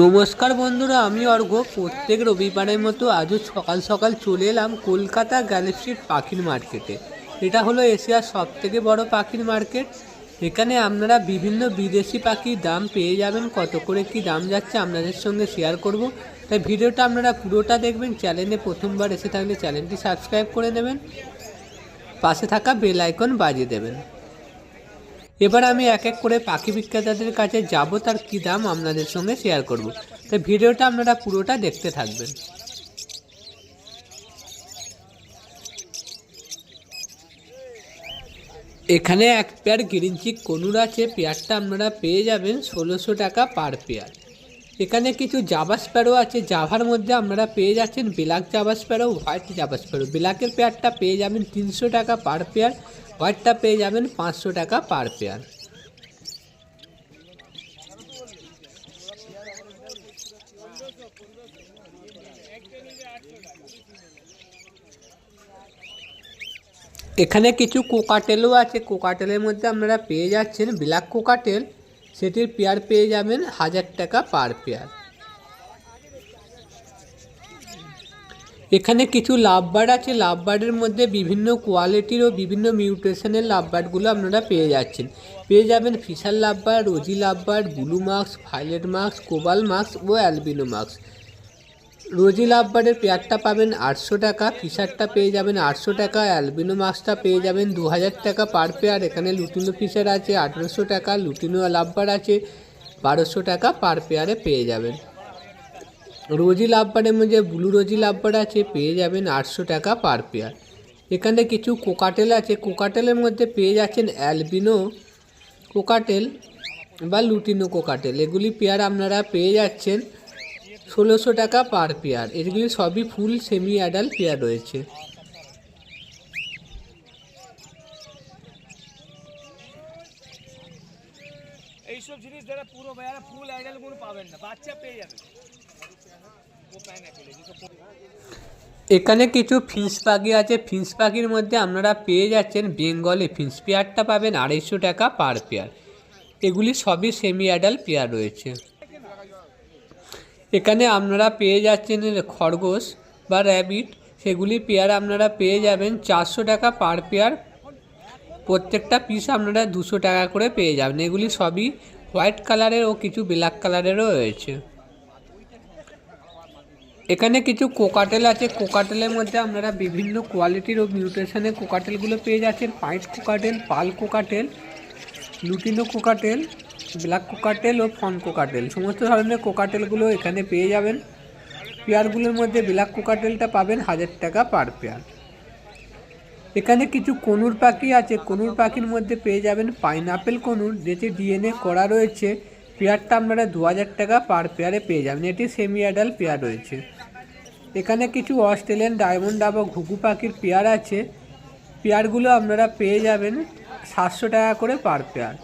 নমস্কার বন্ধুরা, আমি অর্ঘ। প্রত্যেক রবিবারের মতো আজও সকাল সকাল চলে এলাম কলকাতা গ্যালি স্ট্রিট পাখির মার্কেটে এটা হলো এশিয়ার সব থেকে বড় পাখির মার্কেট এখানে আপনারা বিভিন্ন বিদেশি পাখির দাম পেয়ে যাবেন, কত করে কি দাম যাচ্ছে আপনাদের সঙ্গে শেয়ার করব। তাই ভিডিওটা আপনারা পুরোটা দেখবেন চ্যানেলে প্রথমবার এসে থাকলে চ্যানেলটি সাবস্ক্রাইব করে নেবেন পাশে থাকা বেল আইকন বাজিয়ে দেবেন। এবার আমি এক এক করে পাখি বিক্রেতাদের কাছে যাব, তার কী দাম আপনাদের সঙ্গে শেয়ার করব। তাই ভিডিওটা আপনারা পুরোটা দেখতে থাকবেন। এখানে এক পেয়ার গ্রিন কনুর আছে পেয়ারটা আপনারা পেয়ে যাবেন ষোলোশো টাকা পার পেয়ার এখানে কিছু জাবা স্প্যারো আছে জাভার মধ্যে আপনারা পেয়ে যাচ্ছেন black Java sparrow white Java sparrow ব্ল্যাকের পেয়ারটা পেয়ে যাবেন তিনশো টাকা পার পেয়ার হোয়াইটটা পেয়ে যাবেন পাঁচশো টাকা পার পেয়ার। এখানে কিছু কোকাটেলও আছে। কোকাটেলের মধ্যে আপনারা পেয়ে যাচ্ছেন ব্ল্যাক কোকাটেল। সেটির পেয়ার পেয়ে যাবেন হাজার টাকা পার পেয়ার। এখানে কিছু লাভবার্ড আছে। লাভবার্ডের মধ্যে বিভিন্ন কোয়ালিটির ও বিভিন্ন মিউটেশনের লাভবার্ডগুলো আপনারা পেয়ে যাচ্ছেন। পেয়ে যাবেন Fischer lovebird rosy lovebird blue masks violet masks cobalt masks ও অ্যালবিনো মার্কস রোজি লাভবার্ডের পেয়ারটা পাবেন আটশো টাকা ফিশারটা পেয়ে যাবেন আটশো টাকা অ্যালবিনো মাছটা পেয়ে যাবেন দু হাজার টাকা পার পেয়ার এখানে লুটিনো ফিশার আছে আঠেরোশো টাকা লুটিনো লাভবার্ড আছে বারোশো টাকা পার পেয়ারে পেয়ে যাবেন। রোজি লাভবার্ডের মধ্যে ব্লু রোজি লাভবার্ড আছে, পেয়ে যাবেন আটশো টাকা পার পেয়ার। এখানে কিছু কোকাটেল আছে, কোকাটেলের মধ্যে পেয়ে যাচ্ছেন অ্যালবিনো কোকাটেল বা লুটিনো কোকাটেল। এগুলি পেয়ার আপনারা পেয়ে যাচ্ছেন ষোলোশো টাকা পার পেয়ার। এগুলি সবই ফুল সেমি অ্যাডাল্ট পেয়ার রয়েছে। এইসব জিনিস যারা পুরো যারা ফুল আইডাল কোনো পাবেন না, বাচ্চা পেয়ে যাবেন ও পায় না পেলে যেসব এখানে কিছু ফিন্স পাখি আছে। ফিন্স পাখির মধ্যে আপনারা পেয়ে যাচ্ছেন বেঙ্গলে ফিন্স পেয়ারটা পাবেন আড়াইশো টাকা পার পেয়ার। এগুলি সবই সেমি অ্যাডাল্ট পেয়ার রয়েছে। এখানে আপনারা পেয়ে যাচ্ছেন খরগোশ বা র্যাবিট সেগুলি পেয়ার আপনারা পেয়ে যাবেন চারশো টাকা পার পেয়ার। প্রত্যেকটা পিস আপনারা দুশো টাকা করে পেয়ে যাবেন। এগুলি সবই হোয়াইট কালারের ও কিছু ব্ল্যাক কালারেরও রয়েছে। এখানে কিছু কোকাটেল আছে। কোকাটেলের মধ্যে আপনারা বিভিন্ন কোয়ালিটির ও মিউটেশনের কোকাটেলগুলো পেয়ে যাচ্ছেন। Pied cockatiel pearl cockatiel lutino cockatiel black cockatiel ও ফন কোকাটেল সমস্ত ধরনের কোকাটেলগুলো এখানে পেয়ে যাবেন। পেয়ারগুলোর মধ্যে ব্ল্যাক কোকাটেলটা পাবেন হাজার টাকা পার পেয়ার এখানে কিছু কনুর পাখি আছে। কনুর পাখির মধ্যে পেয়ে যাবেন পাইনাপেল কনুর, যেটি ডিএনএ করা রয়েছে। পেয়ারটা আপনারা দু হাজার টাকা পার পেয়ারে পেয়ে যাবেন। এটি সেমি অ্যাডাল্ট পেয়ার রয়েছে। এখানে কিছু অস্ট্রেলিয়ান ডায়মন্ড ডাবা ঘুঘু পাখির পেয়ার আছে। পেয়ারগুলো আপনারা পেয়ে যাবেন সাতশো টাকা করে পার পেয়ার।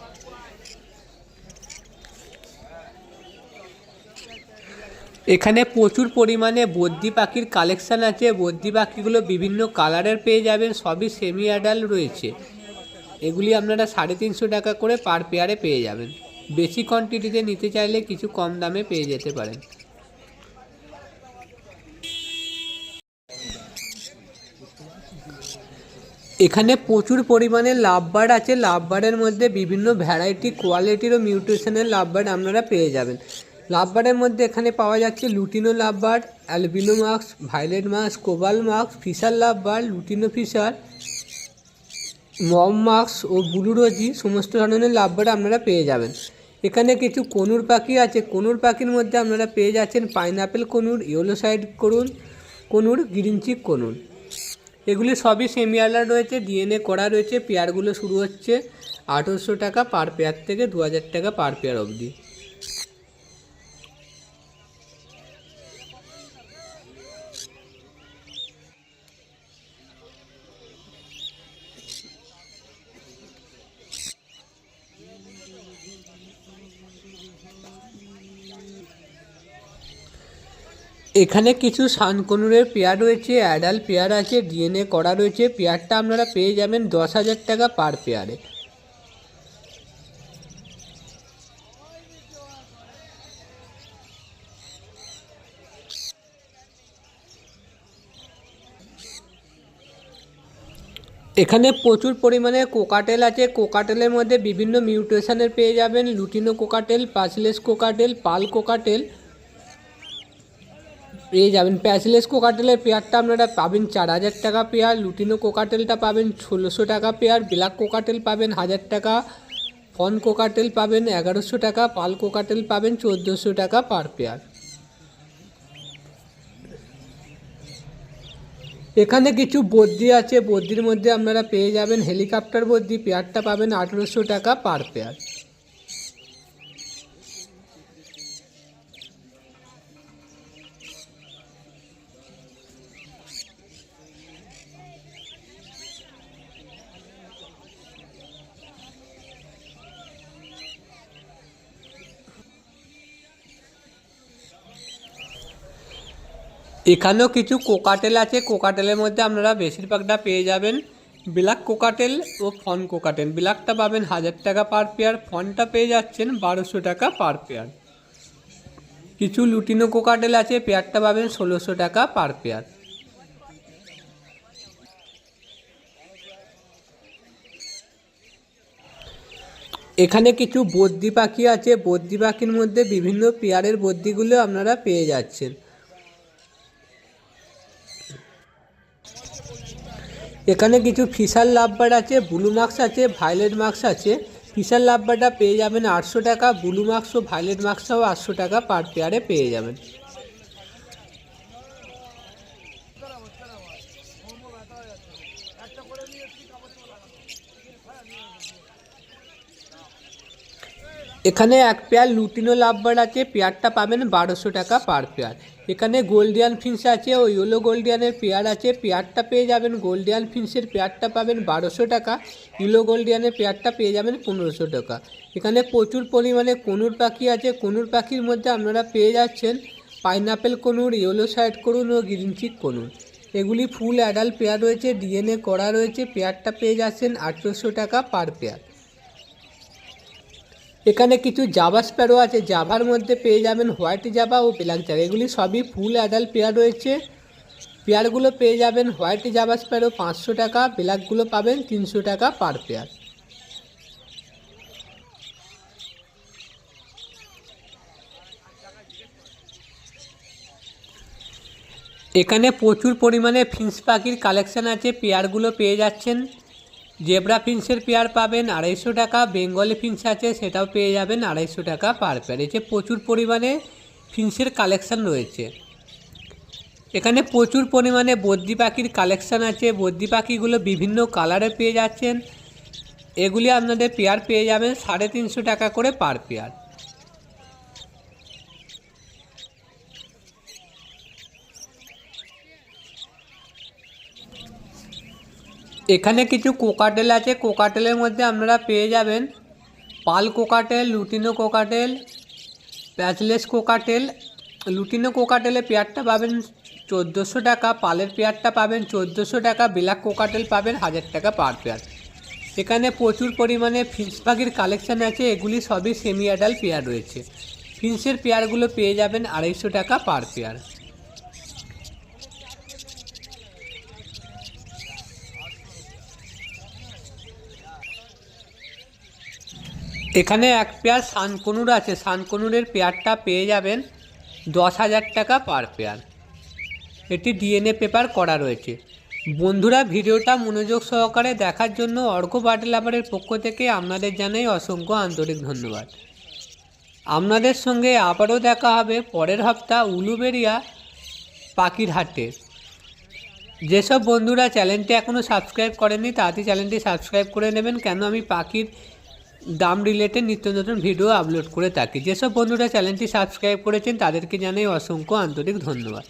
এখানে প্রচুর পরিমাণে বদ্যি পাখির কালেকশান আছে। বদ্যি পাখিগুলো বিভিন্ন কালারের পেয়ে যাবেন, সবই সেমি অ্যাডাল্ট রয়েছে। এগুলি আপনারা সাড়ে তিনশো টাকা করে পার পেয়ারে পেয়ে যাবেন। বেশি কোয়ান্টিটিতে নিতে চাইলে কিছু কম দামে পেয়ে যেতে পারেন। এখানে প্রচুর পরিমাণে লাভবার্ড আছে। লাভবার্ডের মধ্যে বিভিন্ন ভ্যারাইটি কোয়ালিটির ও মিউটেশনের লাভবার্ড আপনারা পেয়ে যাবেন। লাভবার্ডের মধ্যে এখানে পাওয়া যাচ্ছে lutino lovebird albino mask violet mask cobalt mask Fischer lovebird lutino Fischer মম মাস্ক ও ব্লুরোজি সমস্ত ধরনের লাভবার্ড আপনারা পেয়ে যাবেন। এখানে কিছু কনুর পাখি আছে। কনুর পাখির মধ্যে আপনারা পেয়ে যাচ্ছেন পাইনাপেল কনুর, ইয়েলো সাইড করুন কনুর, গ্রিন চিক কনুর। এগুলি সবই সেমি রয়েছে, ডিএনএ করা রয়েছে, পেয়ারগুলো শুরু হচ্ছে আঠেরোশো টাকা পার পেয়ার থেকে দু হাজার টাকা পার পেয়ার অবধি। এখানে কিছু শানকনুরের পেয়ার রয়েছে, অ্যাডাল পেয়ার আছে, ডিএনএ করা রয়েছে, পেয়ারটা আপনারা পেয়ে যাবেন দশ হাজার টাকা পার পেয়ারে। এখানে প্রচুর পরিমাণে কোকাটেল আছে, কোকাটেলের মধ্যে বিভিন্ন মিউটেশনের পেয়ে যাবেন, lutino cockatiel, patchless cockatiel, pearl cockatiel পেয়ে যাবেন। প্যাচলেস কোকাটেলের পেয়ারটা আপনারা পাবেন চার হাজার টাকা পেয়ার, লুটিনো কোকাটেলটা পাবেন ষোলোশো টাকা পেয়ার, ব্ল্যাক কোকাটেল পাবেন হাজার টাকা, ফন কোকাটেল পাবেন এগারোশো টাকা, পাল কোকাটেল পাবেন চোদ্দোশো টাকা পার পেয়ার। এখানে কিছু বদ্যি আছে বদ্যির মধ্যে আপনারা পেয়ে যাবেন হেলিকপ্টার বদ্যি পেয়ারটা পাবেন আঠেরোশো টাকা পার পেয়ার। এখানেও কিছু কোকাটেল আছে। কোকাটেলের মধ্যে আপনারা বেশিরভাগটা পেয়ে যাবেন ব্ল্যাক কোকাটেল ও ফন কোকাটেল ব্ল্যাকটা পাবেন হাজার টাকা পার পেয়ার ফনটা পেয়ে যাচ্ছেন বারোশো টাকা পার পেয়ার কিছু লুটিনো কোকাটেল আছে পেয়ারটা পাবেন ষোলোশো টাকা পার পেয়ার এখানে কিছু বদ্যি পাখি আছে। বদ্যি পাখির মধ্যে বিভিন্ন পেয়ারের বদ্যিগুলো আপনারা পেয়ে যাচ্ছেন। এখানে কিছু ফিশার লাভবার আছে, ব্লু মার্কস আছে, ভায়োলেট মার্কস আছে। ফিশার লাভবারটা পেয়ে যাবেন আটশো টাকা, ব্লু মার্কস ও ভায়োলেট মার্কসটাও আটশো টাকা পার পেয়ারে পেয়ে যাবেন। এখানে এক পেয়ার লুটিনো লাভবার আছে, পেয়ারটা পাবেন বারোশো টাকা পার পেয়ার। এখানে গোল্ডিয়ান ফিন্স আছে, ও ইয়েলো গোল্ডিয়ানের পেয়ার আছে। পেয়ারটা পেয়ে যাবেন গোল্ডিয়ান ফিন্সের পেয়ারটা পাবেন বারোশো টাকা। ইয়েলো গোল্ডিয়ানের পেয়ারটা পেয়ে যাবেন পনেরোশো টাকা। এখানে প্রচুর পরিমাণে কনুর পাখি আছে। কনুর পাখির মধ্যে আপনারা পেয়ে যাচ্ছেন পাইনাপেল কনুর ইয়েলো সাইড করুন ও গ্রিন চিক কনুর এগুলি ফুল অ্যাডাল্ট পেয়ার রয়েছে ডিএনএ করা রয়েছে। পেয়ারটা পেয়ে যাচ্ছেন আঠেরোশো টাকা পার পেয়ার এখানে কিছু জাভা স্প্যারো আছে। জাভার মধ্যে পেয়ে যাবেন হোয়াইট জাভা ও ব্ল্যাক জাভা এগুলি সবই ফুল অ্যাডাল্ট পেয়ার রয়েছে। পেয়ারগুলো পেয়ে যাবেন হোয়াইট জাভা স্প্যারো পাঁচশো টাকা ব্ল্যাকগুলো পাবেন তিনশো টাকা পার পেয়ার এখানে প্রচুর পরিমাণে ফিন্স পাখির কালেকশান আছে। পেয়ারগুলো পেয়ে যাচ্ছেন। জেব্রা ফিন্সের পেয়ার পাবেন আড়াইশো টাকা, বেঙ্গলি ফিন্স আছে, সেটাও পেয়ে যাবেন আড়াইশো টাকা পার পেয়ার। এতে প্রচুর পরিমাণে ফিন্সের কালেকশান রয়েছে। এখানে প্রচুর পরিমাণে বদ্রি পাখির কালেকশান আছে। বদ্রি পাখিগুলো বিভিন্ন কালারে পেয়ে যাচ্ছেন। এগুলি আপনাদের পেয়ার পেয়ে যাবেন সাড়ে তিনশো টাকা করে পার পেয়ার। এখানে কিছু কোকাটেল আছে। কোকাটেলের মধ্যে আপনারা পেয়ে যাবেন pearl cockatiel, lutino cockatiel, patchless cockatiel. Lutino কোকাটেলে পেয়ারটা পাবেন চোদ্দোশো টাকা, পালের পেয়ারটা পাবেন চোদ্দোশো টাকা ব্ল্যাক কোকাটেল পাবেন হাজার টাকা পার পেয়ার। এখানে প্রচুর পরিমাণে ফিন্স পাখির কালেকশান আছে, এগুলি সবই সেমি পেয়ার রয়েছে। ফিন্সের পেয়ারগুলো পেয়ে যাবেন আড়াইশো টাকা পার পেয়ার। এখানে এক পেয়ার সানকনুর আছে। সানকনুরের পেয়ারটা পেয়ে যাবেন দশ হাজার টাকা পার পেয়ার। এটি ডিএনএ পেপার করা রয়েছে। বন্ধুরা, ভিডিওটা মনোযোগ সহকারে দেখার জন্য অর্ঘ বাটে লাভারের পক্ষ থেকে আপনাদের জানাই অসংখ্য আন্তরিক ধন্যবাদ। আপনাদের সঙ্গে আবারও দেখা হবে পরের হপ্তাহ উলুবেরিয়া পাখির হাটে যেসব বন্ধুরা চ্যানেলটি এখনও সাবস্ক্রাইব করেনি তাড়াতাড়ি চ্যানেলটি সাবস্ক্রাইব করে নেবেন। কেন আমি পাখির দাম রিলেটেড নিত্য নতুন ভিডিও আপলোড করে থাকি। যেসব বন্ধুরা চ্যানেলটি সাবস্ক্রাইব করেছেন, তাদেরকে জানাই অসংখ্য আন্তরিক ধন্যবাদ।